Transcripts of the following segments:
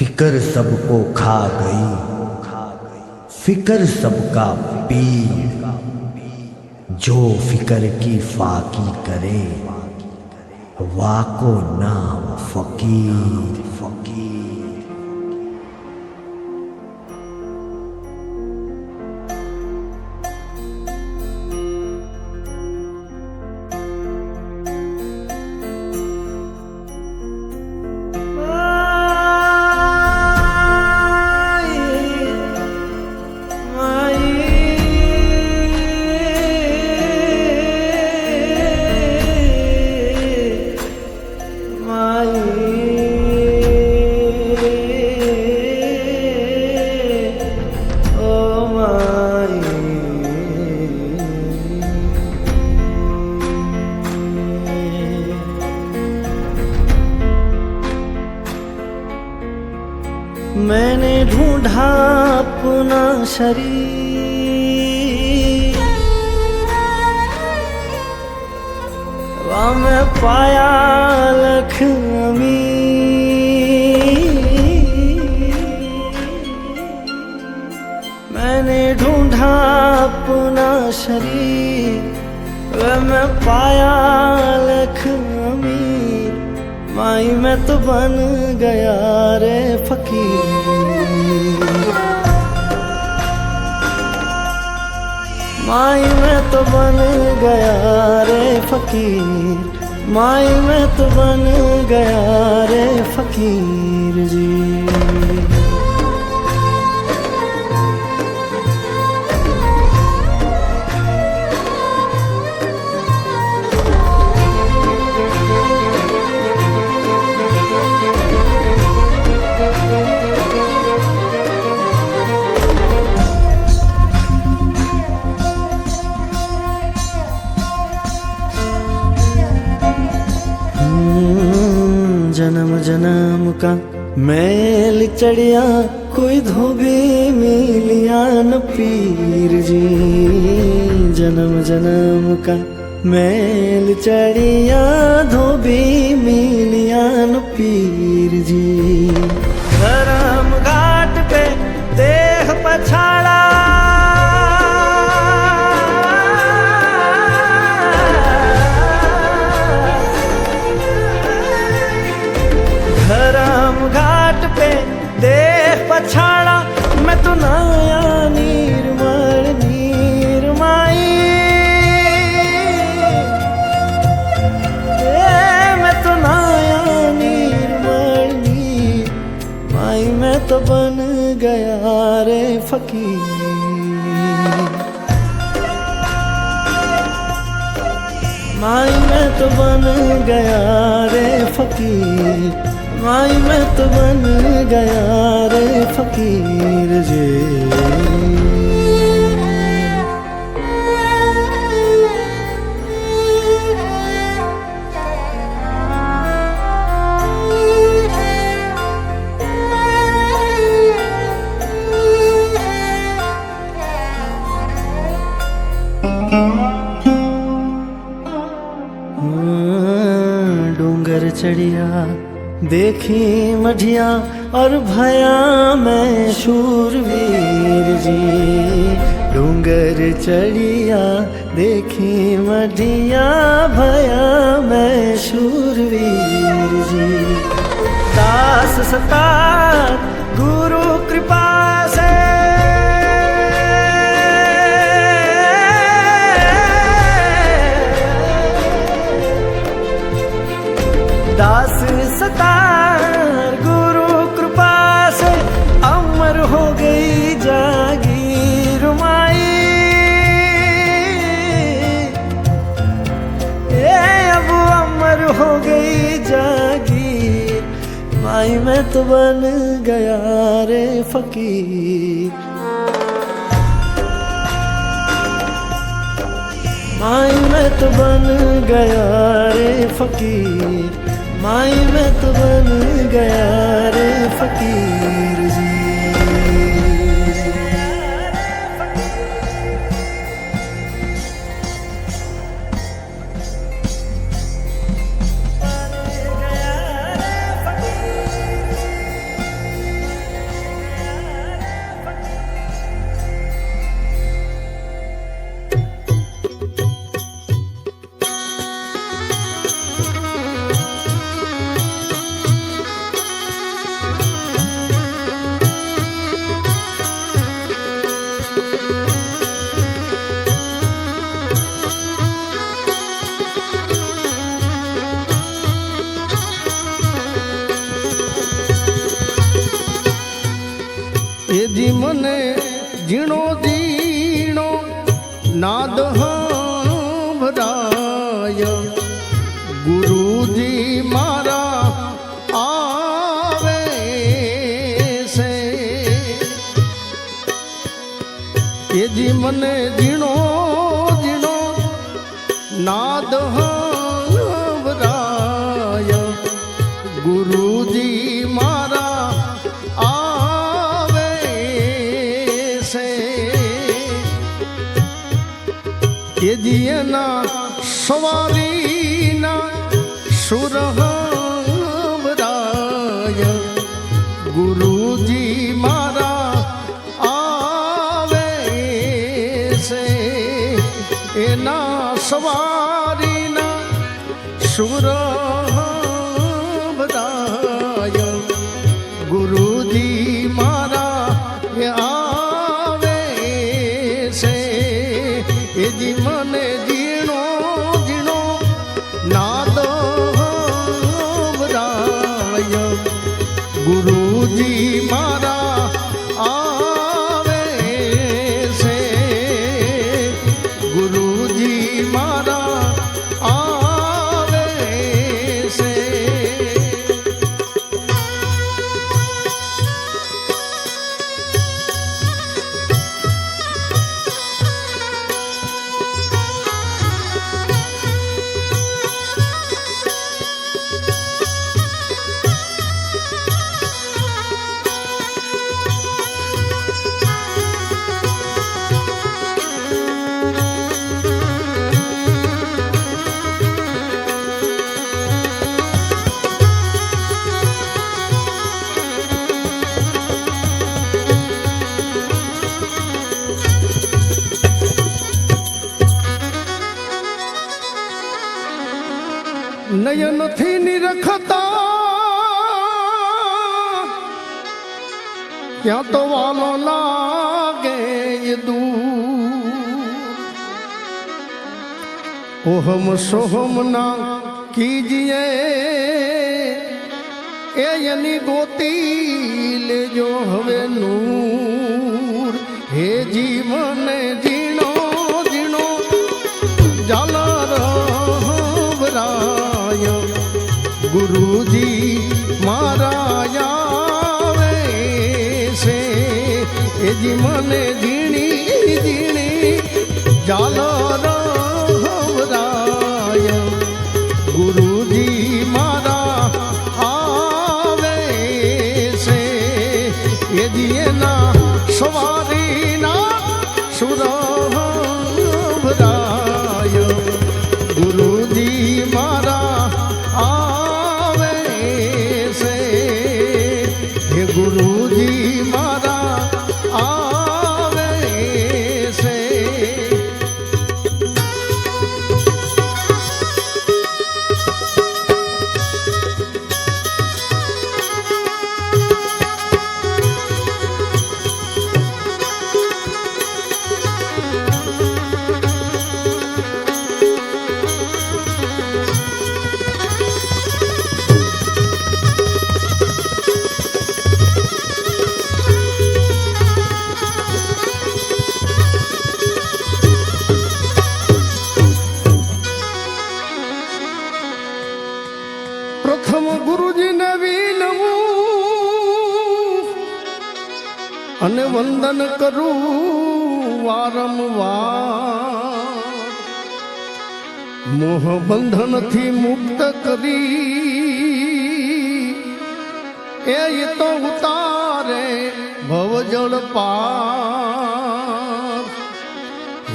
फिकर सबको खा गई। फिकर सबका पीर। जो फिकर की फाकी करे, वाको नाम फकीर। ढूंढा अपना शरीर। मैं पाया लक्ष्मी मैंने ढूंढा अपना शरीर। वह मैं पाया लक्ष्मी माई मैं तो बन गया रे फकीर। माई मैं तो बन गया रे फकीर। माई मैं तो बन गया रे फकीर जी। जन्म जन्म का मैल चढ़िया, कोई धोबी मिलिया न पीर जी। जन्म जन्म का मैल चढ़िया, धोबी मिलिया न पीर जी। धर्म घाट पे देह पछाड़ा फकीर माई मैं तो बन गया रे फकीर माई मैं तो बन गया रे फकीर जी चढ़िया देखी मढ़िया, और भया मैं शूरवीर जी। डूंगर चढ़िया देखी मढ़िया, भया मैं शूरवीर जी। दास सता गुरु कृपा सतार, गुरु कृपा से अमर हो गई जागीर माई। ए, अब अमर हो गई जागीर, माई मैं तो बन गया रे फकीर। माई मैं तो बन गया रे फकीर। माई मैं तो बन गया रे फकीर। ઝીણો દીણો નાદ ભરાય ગુરુજી મારા આવે છે. એજી મને ઝીણો ઝીણો નાદ ભરાય ગુરુજી મારા એ દિયના સવારીના સુરહરાય ગુરુજી મારા આવે છે. એના સવારીના સુરહરાય দিমানে નયનથી નિરખતા. ક્યાં તો વાલો લાગે ઓહમ સોહમ ના કીજીએ, એ એની ગોતી લેજો હવે નૂર. હે જીવન જીણો એ જી મને ઝીણી ઝીણી જાલર વંદન કરું વારંવાર. મોહ બંધનથી મુક્ત કરી એ તો ઉતારે ભવજળ પાર.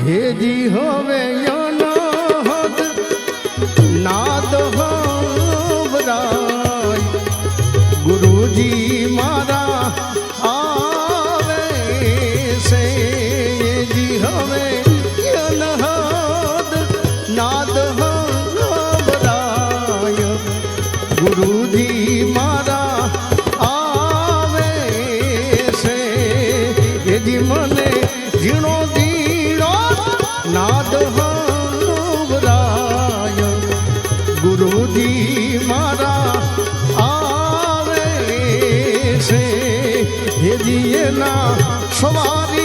હેજી હવે નાદ ભરાય એજી મને ઝીણો ઝીણો નાદ ભરાય ગુરુજી મારા આવે છે હેજી એના સવાર